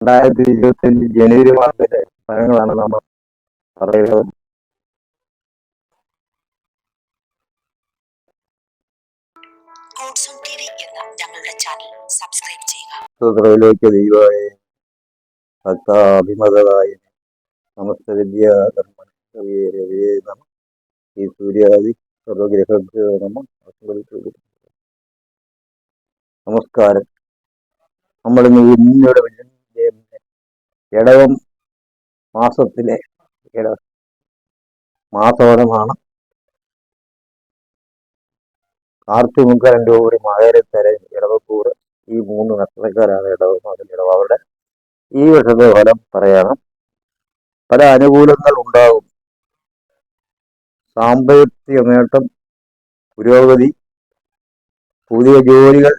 രണ്ടായിരത്തി ഇരുപത്തി അഞ്ച് ജനുവരി മാസത്തിലെ ഫലങ്ങളാണ് നമ്മൾ പറയുന്നത്. ശ്രോതകളിലേക്ക് ദൈവമായി ഭക്താഭിമതായി ഭക്താഭിമതരായ സമസ്ത വിദ്യാധർമ്മ ഈ സൂര്യാദി സർവഗ്രഹ നമ നമസ്കാരം. നമ്മളിന്ന് ഇന്നിവിടെ ഇടവം മാസത്തിലെ ഇട മാസോടമാണ് കാർത്തിമുക്കരൻ ഒരു മകരത്തര ഇടവക്കൂറ് ഈ മൂന്ന് നക്ഷത്രക്കാരാണ് ഇടവം ഇടവ. അവരുടെ ഈ വർഷത്തെ ഫലം പറയണം. പല അനുകൂലങ്ങൾ ഉണ്ടാകും. സാമ്പത്തിക നേട്ടം പുരോഗതി പുതിയ ജോലികൾ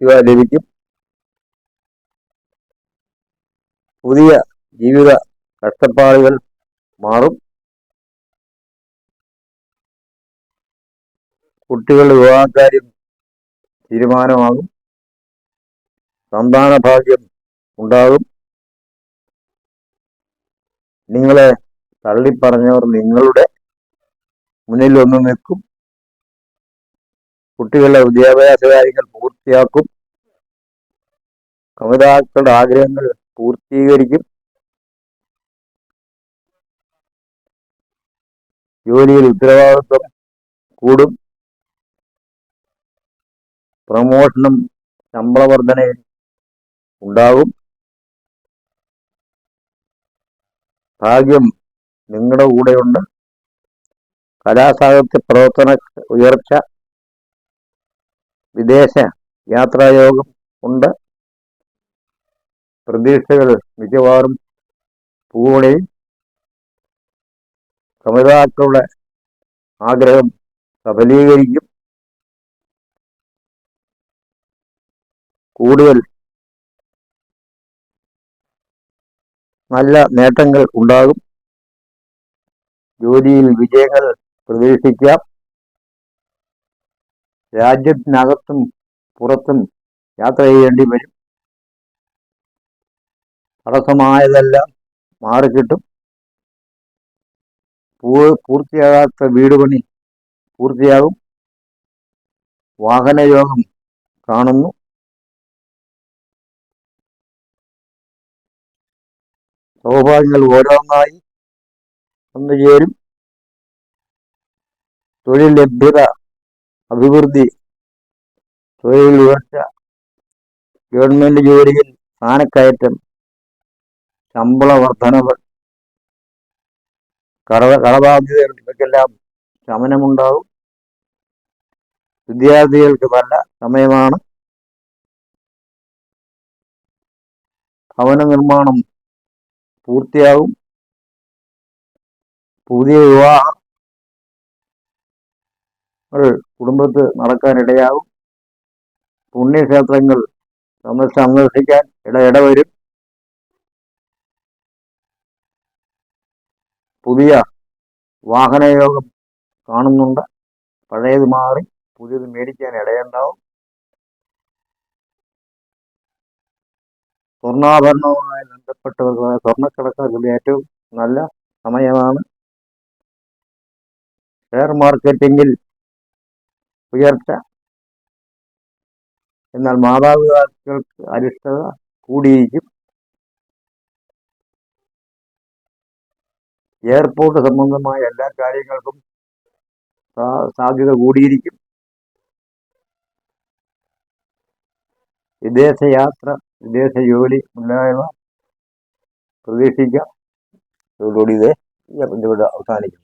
ഇവ ലഭിക്കും. പുതിയ ജീവിത കഷ്ടപ്പാടുകൾ മാറും. കുട്ടികളുടെ വിവാഹകാര്യം തീരുമാനമാകും. സന്താന ഭാഗ്യം ഉണ്ടാകും. നിങ്ങളെ തള്ളിപ്പറഞ്ഞവർ നിങ്ങളുടെ മുന്നിൽ ഒന്ന് നിൽക്കും. കുട്ടികളുടെ വിദ്യാഭ്യാസ കാര്യങ്ങൾ പൂർത്തിയാക്കും. കവിതാക്കളുടെ ആഗ്രഹങ്ങൾ പൂർത്തീകരിക്കും. ജോലിയിൽ ഉത്തരവാദിത്വം കൂടും. പ്രമോഷനും ശമ്പള വർധനയും ഉണ്ടാകും. ഭാഗ്യം നിങ്ങളുടെ കൂടെയുണ്ട്. കലാസാഹിത്യ പ്രവർത്തന ഉയർച്ച വിദേശ യാത്രായോഗം ഉണ്ട്. പ്രതീക്ഷകൾ മിക്കവാറും പൂവണയും കമിതാക്കളുടെ ആഗ്രഹം സഫലീകരിക്കും. കൂടുതൽ നല്ല നേട്ടങ്ങൾ ഉണ്ടാകും. ജോലിയിൽ വിജയങ്ങൾ പ്രതീക്ഷിക്കാം. രാജ്യത്തിനകത്തും പുറത്തും യാത്ര ചെയ്യേണ്ടി വരും. തടസ്സമായതെല്ലാം മാറിക്കിട്ടും. പൂർത്തിയാകാത്ത വീട് പണി പൂർത്തിയാകും. വാഹനയോഗം കാണുന്നു. സൗഭാഗ്യങ്ങൾ ഓരോന്നായി വന്നു ചേരും. തൊഴിൽ ലഭ്യത അഭിവൃദ്ധി തൊഴിൽ ഉയർച്ച ഗവൺമെന്റ് ജോലിയിൽ സ്ഥാനക്കയറ്റം ശമ്പള വർധനവ് കട കടബാധ്യതകൾക്കെല്ലാം ശമനമുണ്ടാവും വിദ്യാർത്ഥികൾക്ക് നല്ല സമയമാണ്. ഭവന നിർമ്മാണം പൂർത്തിയാകും. പുതിയ വിവാഹങ്ങൾ കുടുംബത്ത് നടക്കാനിടയാകും. പുണ്യക്ഷേത്രങ്ങൾ സന്ദർശിക്കാൻ ഇട ഇടവരും. പുതിയ വാഹനയോഗം കാണുന്നുണ്ട്. പഴയത് മാറി പുതിയത് മേടിക്കാൻ ഇടയുണ്ടാവും. സ്വർണാഭരണവുമായി ബന്ധപ്പെട്ടവർക്ക് സ്വർണക്കിടക്കാർക്ക് ഏറ്റവും നല്ല സമയമാണ്. ഷെയർ മാർക്കറ്റിംഗിൽ ഉയർച്ച. എന്നാൽ മാതാപിതാക്കൾക്ക് അരിഷ്ടത കൂടിയിരിക്കും. എയർപോർട്ട് സംബന്ധമായ എല്ലാ കാര്യങ്ങൾക്കും സാധ്യത കൂടിയിരിക്കും. വിദേശയാത്ര വിദേശ ജോലി മുതലായവ പ്രതീക്ഷിക്കാം. ഇതോടുകൂടി ഇത് ഇവിടെ അവസാനിക്കും